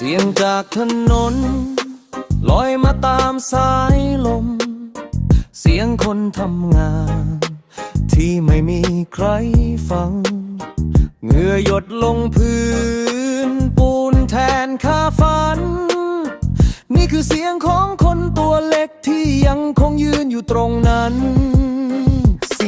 เสียงจากถนน ลอยมาตามสายลม เสียงคนทำงาน ที่ไม่มีใครฟัง เหงื่อหยดลงพื้น ปูนแทนค่าฝัน นี่คือเสียงของคนตัวเล็กที่ยังคงยืนอยู่ตรงนั้น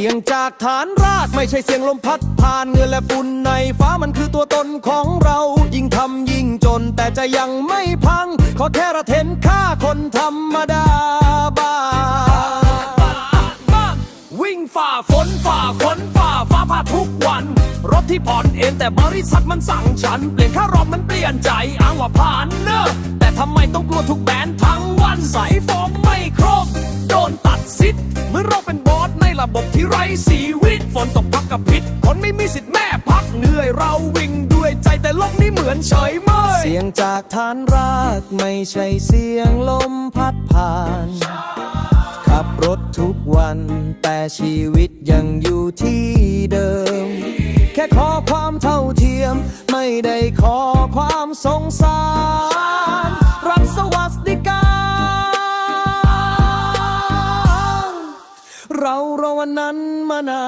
สียงจากฐานรากไม่ใช่เสียงลมพัดผ่านเงื่อและฝุ่นในฟ้ามันคือตัวตนของเรา ยิ่งทำยิ่งจนแต่จะยังไม่พัง ขอแค่เราเห็นค่าคนธรรมดาบ้าวิ่งฝ่าฝนฝ่าฝนฝ่าฟ้าผ่าทุกวัน รถที่ผ่อนเองแต่บริษัทมันสั่งฉัน เปลี่ยนค่ารอบมันเปลี่ยนใจอ้างว่าผ่านเนอะแต่ทำไมต้องกลัวทุกแบรนด์ทั้ง กับพิษ คนไม่มีสิทธิ์แม่พักเหนื่อยเราวิ่งด้วยใจแต่โลกนี้เหมือนเฉยเมยเสียงจากฐานรากไม่ใช่เสียงลมพัดผ่าน ขับรถทุกวัน แต่ชีวิตยังอยู่ที่เดิม แค่ขอความเท่าเทียม ไม่ได้ขอความสงสาร วันนั้นมานา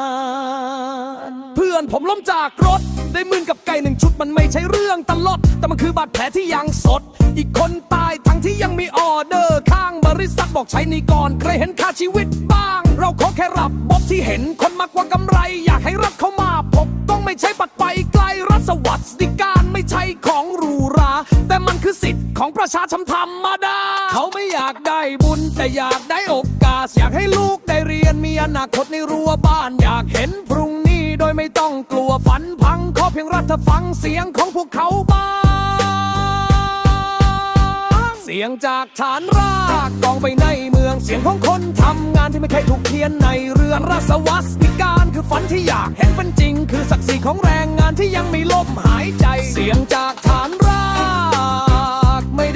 น เพื่อนผมล้มจากรถ ได้มืนกับไก่หนึ่งชุดมันไม่ใช่เรื่องตลกแต่มันคือบาดแผลที่ยังสด อีกคนตายทั้งที่ยังมีออเดอร์ ข้างบริษัทบอกใช้นี่ก่อน ใครเห็นค่าชีวิตบ้าง เราขอแค่รับบอบที่เห็นคนมากกว่ากำไร อยากให้รัฐเข้ามาพบต้องไม่ใช่บัตรไปไกลรัฐสวัสดิการไม่ใช่ของหรูหราแต่มันคือสิทธิ ของประชาชนธรรมดา เขาไม่อยากได้บุญ แต่อยากได้โอกาส อยากให้ลูกได้เรียนมีอนาคตในรั้วบ้าน อยากเห็นพรุ่งนี้โดยไม่ต้องกลัวฝันพังขอเพียงรัฐฟังเสียงของพวกเขาบ้างเสียงจากฐานรากกองไปในเมืองเสียงของคนทำงานที่ไม่เคยถูกเขียนในเรือนรัศวัสดิการคือฝันที่อยากเห็นเป็นจริง คือศักดิ์ศรีของแรงงานที่ยังไมีลมหายใจ เสียงจากฐานราก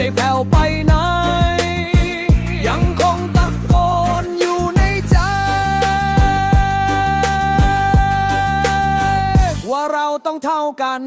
ได้แผ่วไปไหน ยังคงตะโกนอยู่ในใจ ว่าเราต้องเท่ากัน